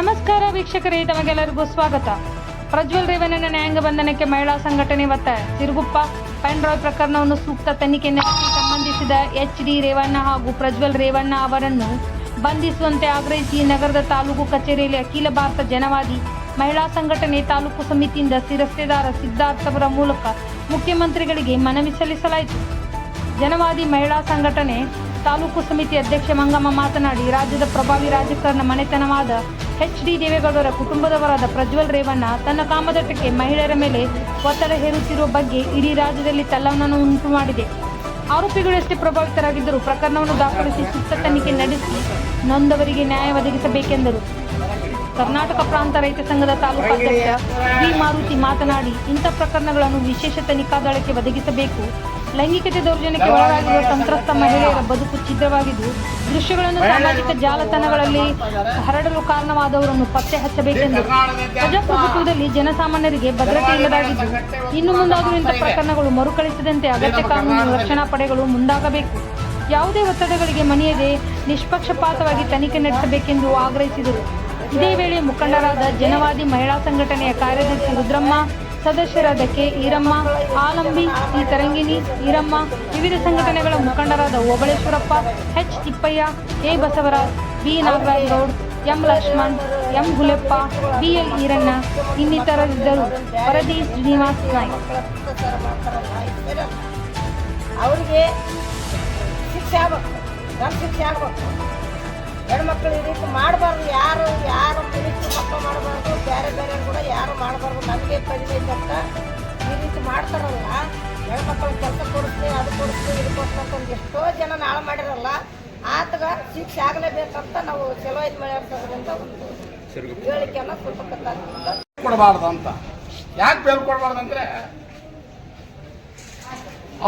ನಮಸ್ಕಾರ ವೀಕ್ಷಕರೇ, ತಮಗೆಲ್ಲರಿಗೂ ಸ್ವಾಗತ. ಪ್ರಜ್ವಲ್ ರೇವಣ್ಣನ ನ್ಯಾಯಾಂಗ ಬಂಧನಕ್ಕೆ ಮಹಿಳಾ ಸಂಘಟನೆ ಒತ್ತಾಯ ಸಿರುಗುಪ್ಪ ಪೆನ್ ಡ್ರೈವ್ ಪ್ರಕರಣವನ್ನು ಸೂಕ್ತ ತನಿಖೆ ನಡೆಸಿ ಸಂಬಂಧಿಸಿದ ಎಚ್ ಡಿ ರೇವಣ್ಣ ಹಾಗೂ ಪ್ರಜ್ವಲ್ ರೇವಣ್ಣ ಅವರನ್ನು ಬಂಧಿಸುವಂತೆ ಆಗ್ರಹಿಸಿ ನಗರದ ತಾಲೂಕು ಕಚೇರಿಯಲ್ಲಿ ಅಖಿಲ ಭಾರತ ಜನವಾದಿ ಮಹಿಳಾ ಸಂಘಟನೆ ತಾಲೂಕು ಸಮಿತಿಯಿಂದ ಶಿರಸ್ತೆದಾರ ಸಿದ್ಧಾರ್ಥ ಅವರ ಮೂಲಕ ಮುಖ್ಯಮಂತ್ರಿಗಳಿಗೆ ಮನವಿ ಸಲ್ಲಿಸಲಾಯಿತು. ಜನವಾದಿ ಮಹಿಳಾ ಸಂಘಟನೆ ತಾಲೂಕು ಸಮಿತಿ ಅಧ್ಯಕ್ಷ ಮಂಗಮ್ಮ ಮಾತನಾಡಿ, ರಾಜ್ಯದ ಪ್ರಭಾವಿ ರಾಜಕಾರಣ ಮನೆತನವಾದ ಎಚ್ ಡಿ ದೇವೇಗೌಡರ ಕುಟುಂಬದವರಾದ ಪ್ರಜ್ವಲ್ ರೇವಣ್ಣ ತನ್ನ ಕಾಮದಟ್ಟಕ್ಕೆ ಮಹಿಳೆಯರ ಮೇಲೆ ಒತ್ತಡ ಹೇರುತ್ತಿರುವ ಬಗ್ಗೆ ಇಡೀ ರಾಜ್ಯದಲ್ಲಿ ತಲ್ಲವನನ್ನು ಉಂಟು ಮಾಡಿದೆ. ಆರೋಪಿಗಳು ಎಷ್ಟೇ ಪ್ರಭಾವಿತರಾಗಿದ್ದರೂ ಪ್ರಕರಣವನ್ನು ದಾಖಲಿಸಿ ಸೂಕ್ತ ತನಿಖೆ ನಡೆಸಿ ನೊಂದವರಿಗೆ ನ್ಯಾಯ ಒದಗಿಸಬೇಕೆಂದರು. ಕರ್ನಾಟಕ ಪ್ರಾಂತ ರೈತ ಸಂಘದ ತಾಲೂಕು ಅಧ್ಯಕ್ಷ ವಿ ಮಾರುತಿ ಮಾತನಾಡಿ, ಇಂಥ ಪ್ರಕರಣಗಳನ್ನು ವಿಶೇಷ ತನಿಖಾ ದಳಕ್ಕೆ ಒದಗಿಸಬೇಕು. ಲೈಂಗಿಕತೆ ದೌರ್ಜನ್ಯಕ್ಕೆ ಒಳಗಾಗಿರುವ ಸಂತ್ರಸ್ತ ಮಹಿಳೆಯರ ಬದುಕು ಛಿದ್ರವಾಗಿದ್ದು, ದೃಶ್ಯಗಳನ್ನು ಸಾಮಾಜಿಕ ಜಾಲತಾಣಗಳಲ್ಲಿ ಹರಡಲು ಕಾರಣವಾದವರನ್ನು ಪತ್ತೆ ಹಚ್ಚಬೇಕೆಂದು ಪ್ರಜಾಪ್ರಭುತ್ವದಲ್ಲಿ ಜನಸಾಮಾನ್ಯರಿಗೆ ಭದ್ರತೆ ಇಲ್ಲದಾಗಿದ್ದು, ಇನ್ನು ಮುಂದಾದರೂ ಇಂಥ ಪ್ರಕರಣಗಳು ಮರುಕಳಿಸದಂತೆ ಅಗತ್ಯ ಕಾನೂನು ರಕ್ಷಣಾ ಪಡೆಗಳು ಮುಂದಾಗಬೇಕು. ಯಾವುದೇ ಒತ್ತಡಗಳಿಗೆ ಮಣಿಯದೆ ನಿಷ್ಪಕ್ಷಪಾತವಾಗಿ ತನಿಖೆ ನಡೆಸಬೇಕೆಂದು ಆಗ್ರಹಿಸಿದರು. ಇದೇ ವೇಳೆ ಮುಖಂಡರಾದ ಜನವಾದಿ ಮಹಿಳಾ ಸಂಘಟನೆಯ ಕಾರ್ಯದರ್ಶಿ ರುದ್ರಮ್ಮ ಸದಸ್ಯರಾದ ಕೆ ಈರಮ್ಮ, ಆಲಂಬಿ ಸಿ ತರಂಗಿಣಿ ಈರಮ್ಮ, ವಿವಿಧ ಸಂಘಟನೆಗಳ ಮುಖಂಡರಾದ Obaleshwarappa, H Thippaiah A Basavaraj, B Nagaraj Goud M Lakshman, M Huleppa BL Eeranna, ಇನ್ನಿತರರಿದ್ದರು. ವರದಿ ಶ್ರೀನಿವಾಸ್ ನಾಯ್ಕ. ಅವರಿಗೆ ಶಿಕ್ಷೆ ಆಗಬೇಕು. ಶಿಕ್ಷೆ ಆಗ್ಬೇಕು. ಹೆಣ್ಮಕ್ಳು ಈ ರೀತಿ ಮಾಡಬಾರ್ದು, ಯಾರು ಯಾರು ಪುರುಷರು ಮಕ್ಕಳು ಮಾಡಬಾರ್ದು, ಬೇರೆ ಬೇರೆ ಕೂಡ ಯಾರು ಮಾಡಬಾರ್ದು, ನಮಗೆ ಕಡಿಮೆ ಅಂತ ಈ ರೀತಿ ಮಾಡ್ತಾರಲ್ಲ, ಹೆಣ್ಮಕ್ಳು ಕೆಲಸ ಕೊಡಿಸ್ತೀವಿ ಅದು ಕೊಡಿಸ್ತೀವಿ ಇದು ಅಂತ ಒಂದು ಎಷ್ಟೋ ಜನ ನಾಳೆ ಮಾಡಿರಲ್ಲ, ಆತಗ ಶಿಕ್ಷೆ ಆಗಲೇಬೇಕಂತ ನಾವು ಚಲೋ ಇದು ಮಾಡ್ಸೋದ್ರಿಂದ ಒಂದು ಹೇಳಿಕೆಯನ್ನು ಕೊಡ್ಬೇಕಂತ ಕೊಡಬಾರ್ದು ಅಂತ. ಯಾಕೆ ಬೇಲ್ ಅಂದ್ರೆ,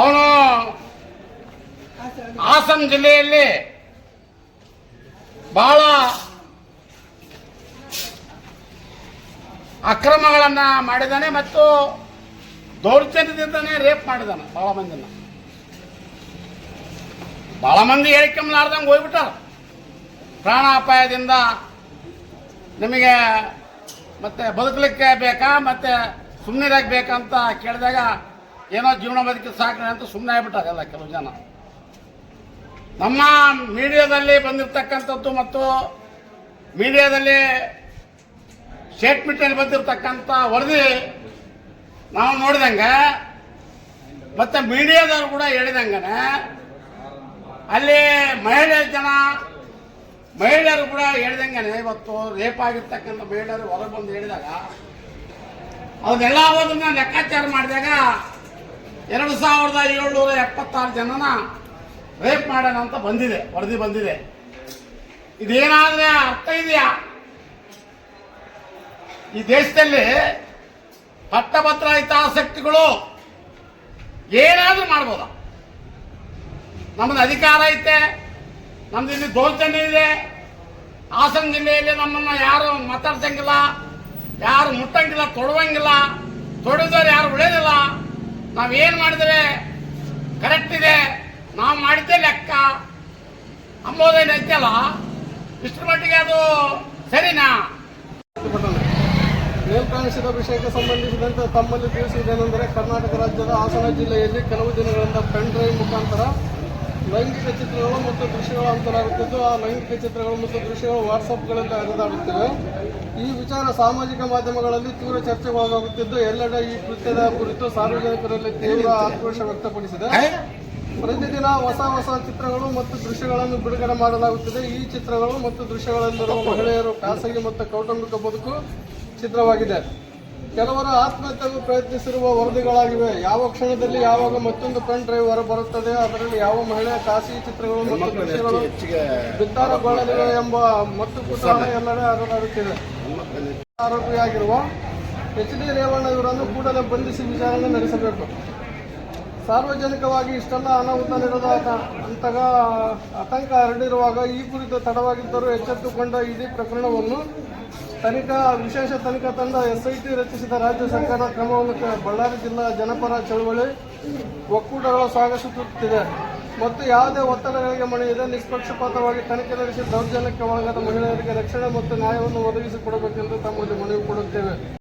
ಅವನು ಹಾಸನ ಜಿಲ್ಲೆಯಲ್ಲಿ ಬಹಳ ಅಕ್ರಮಗಳನ್ನ ಮಾಡಿದಾನೆ ಮತ್ತು ದೌರ್ಜನ್ಯದಿಂದನೇ ರೇಪ್ ಮಾಡಿದಾನೆ ಬಹಳ ಮಂದಿನ. ಬಹಳ ಮಂದಿ ಹೇಳ್ಕೊಂಬಲಾರ್ದಂಗೆ ಹೋಗ್ಬಿಟ್ಟ ಪ್ರಾಣ ಪ್ರಾಣಾಪಾಯದಿಂದ ನಿಮಗೆ ಮತ್ತೆ ಬದುಕಲಿಕ್ಕೆ ಬೇಕಾ ಮತ್ತೆ ಸುಮ್ಮನೆ ಬೇಕಂತ ಕೇಳಿದಾಗ ಏನೋ ಜೀವನ ಬದುಕಿ ಸಾಕ್ರಿ ಅಂತ ಸುಮ್ಮನೆ ಆಗ್ಬಿಟ್ಟಾರಲ್ಲ ಕೆಲವು ಜನ. ನಮ್ಮ ಮೀಡಿಯಾದಲ್ಲಿ ಬಂದಿರತಕ್ಕಂಥದ್ದು ಮತ್ತು ಮೀಡಿಯಾದಲ್ಲಿ ಸ್ಟೇಟ್ಮೆಂಟಲ್ಲಿ ಬಂದಿರತಕ್ಕಂಥ ವರದಿ ನಾವು ನೋಡಿದಂಗೆ, ಮತ್ತೆ ಮೀಡಿಯಾದವರು ಕೂಡ ಹೇಳಿದಂಗೆ ಅಲ್ಲಿ ಮಹಿಳೆ ಜನ, ಮಹಿಳೆಯರು ಕೂಡ ಹೇಳಿದಂಗೆ ಇವತ್ತು ರೇಪ್ ಆಗಿರ್ತಕ್ಕಂಥ ಮಹಿಳೆಯರು ಹೊರಗೆ ಬಂದು ಹೇಳಿದಾಗ ಅದನ್ನೆಲ್ಲ ಅದನ್ನ ಲೆಕ್ಕಾಚಾರ ಮಾಡಿದಾಗ ಎರಡು ಸಾವಿರದ ಏಳ್ನೂರ ಎಪ್ಪತ್ತಾರು ಜನನ ರೇಪ್ ಮಾಡೋಣ ಅಂತ ಬಂದಿದೆ, ವರದಿ ಬಂದಿದೆ. ಇದೇನಾದ್ರೆ ಅರ್ಥ ಇದೆಯಾ? ಈ ದೇಶದಲ್ಲಿ ಪಟ್ಟಭದ್ರ ಹಿತಾಸಕ್ತಿಗಳು ಏನಾದ್ರೂ ಮಾಡ್ಬೋದ? ನಮ್ಮದು ಅಧಿಕಾರ ಐತೆ, ನಮ್ದು ಇಲ್ಲಿ ದೌರ್ಜನ್ಯ ಇದೆ. ಹಾಸನ ಜಿಲ್ಲೆಯಲ್ಲಿ ನಮ್ಮನ್ನ ಯಾರು ಮಾತಾಡ್ಸಂಗಿಲ್ಲ, ಯಾರು ಮುಟ್ಟಂಗಿಲ್ಲ, ತೊಡುವಂಗಿಲ್ಲ, ತೊಡಿದವ್ರು ಯಾರು ಉಳಿಯೋದಿಲ್ಲ ನಾವೇನು ಮಾಡಿದ್ರೆ ಕರೆಕ್ಟ್ ಇದೆ. ನಾವು ಮಾಡಿದ್ದೆ ಲೆಕ್ಕ. ಅಂಬೋದೇನು ಐತಲ್ಲ? ಇಷ್ಟರ ಮಟ್ಟಿಗೆ ಅದು ಸರಿನಾ? ಮೇಲ್ಕಾಣಿಸಿದ ವಿಷಯಕ್ಕೆ ಸಂಬಂಧಿಸಿದಂತೆ ತಮ್ಮಲ್ಲಿ ತಿಳಿಸುವುದೇನೆಂದರೆ ಕರ್ನಾಟಕ ರಾಜ್ಯದ ಹಾಸನ ಜಿಲ್ಲೆಯಲ್ಲಿ ಕೆಲವು ದಿನಗಳಿಂದ ಪೆನ್ ಡ್ರೈವ್ ಮುಖಾಂತರ ಲೈಂಗಿಕ ಚಿತ್ರಗಳು ಮತ್ತು ದೃಶ್ಯಗಳು ಹಂಚಲಾಗುತ್ತಿದ್ದು ಆ ಲೈಂಗಿಕ ಚಿತ್ರಗಳು ಮತ್ತು ದೃಶ್ಯಗಳು ವಾಟ್ಸಪ್ಗಳಿಂದ ಹರಿದಾಡುತ್ತಿವೆ. ಈ ವಿಚಾರ ಸಾಮಾಜಿಕ ಮಾಧ್ಯಮಗಳಲ್ಲಿ ತೀವ್ರ ಚರ್ಚೆಗೊಳಗಾಗುತ್ತಿದ್ದು ಎಲ್ಲೆಡೆ ಈ ಕೃತ್ಯದ ಕುರಿತು ಸಾರ್ವಜನಿಕರಲ್ಲಿ ತೀವ್ರ ಆಕ್ರೋಶ ವ್ಯಕ್ತಪಡಿಸಿದೆ. ಪ್ರತಿದಿನ ಹೊಸ ಹೊಸ ಚಿತ್ರಗಳು ಮತ್ತು ದೃಶ್ಯಗಳನ್ನು ಬಿಡುಗಡೆ ಮಾಡಲಾಗುತ್ತಿದೆ. ಈ ಚಿತ್ರಗಳು ಮತ್ತು ದೃಶ್ಯಗಳಲ್ಲಿರುವ ಮಹಿಳೆಯರು ಖಾಸಗಿ ಮತ್ತು ಕೌಟುಂಬಿಕ ಬದುಕು ಚಿತ್ರವಾಗಿದೆ. ಕೆಲವರು ಆತ್ಮಹತ್ಯೆಗೂ ಪ್ರಯತ್ನಿಸಿರುವ ವರದಿಗಳಾಗಿವೆ. ಯಾವ ಕ್ಷಣದಲ್ಲಿ ಯಾವಾಗ ಮತ್ತೊಂದು ಪೆನ್ ಡ್ರೈವ್ ಹೊರಬರುತ್ತದೆ ಅದರಲ್ಲಿ ಯಾವ ಮಹಿಳೆಯ ಖಾಸಗಿ ಚಿತ್ರಗಳು ಮತ್ತು ದೃಶ್ಯಗಳು ಬಿತ್ತಾರಗೊಳ್ಳಲಿವೆ ಎಂಬ ಮತ್ತು ಕುತೂಹಲ ಎಲ್ಲೆಡೆ ಹರಡುತ್ತಿದೆ ಆರೋಪಿಯಾಗಿರುವ ಎಚ್ ಡಿ ರೇವಣ್ಣ ಇವರನ್ನು ಕೂಡಲೇ ಬಂಧಿಸಿ ವಿಚಾರಣೆ ನಡೆಸಬೇಕು. ಸಾರ್ವಜನಿಕವಾಗಿ ಇಷ್ಟೆಲ್ಲ ಅನಾಹುತ ನಡೆದ ಅಂತಹ ಆತಂಕ ಹರಡಿರುವಾಗ ಈ ಕುರಿತು ತಡವಾಗಿದ್ದರೂ ಎಚ್ಚೆತ್ತುಕೊಂಡ ಇಡೀ ಪ್ರಕರಣವನ್ನು ತನಿಖಾ, ವಿಶೇಷ ತನಿಖಾ ತಂಡ ಎಸ್ಐಟಿ ರಚಿಸಿದ ರಾಜ್ಯ ಸರ್ಕಾರದ ಕ್ರಮವನ್ನು ಬಳ್ಳಾರಿ ಜಿಲ್ಲಾ ಜನಪರ ಚಳವಳಿ ಒಕ್ಕೂಟಗಳು ಸ್ವಾಗತಿಸುತ್ತಿದೆ ಮತ್ತು ಯಾವುದೇ ಒತ್ತಡಗಳಿಗೆ ಮಣಿಯದೆ ನಿಷ್ಪಕ್ಷಪಾತವಾಗಿ ತನಿಖೆ ನಡೆಸಿ ದೌರ್ಜನ್ಯಕ್ಕೆ ಒಳಗಾದ ಮಹಿಳೆಯರಿಗೆ ರಕ್ಷಣೆ ಮತ್ತು ನ್ಯಾಯವನ್ನು ಒದಗಿಸಿಕೊಡಬೇಕೆಂದು ತಮ್ಮಲ್ಲಿ ಮನವಿ ಕೊಡುತ್ತೇವೆ.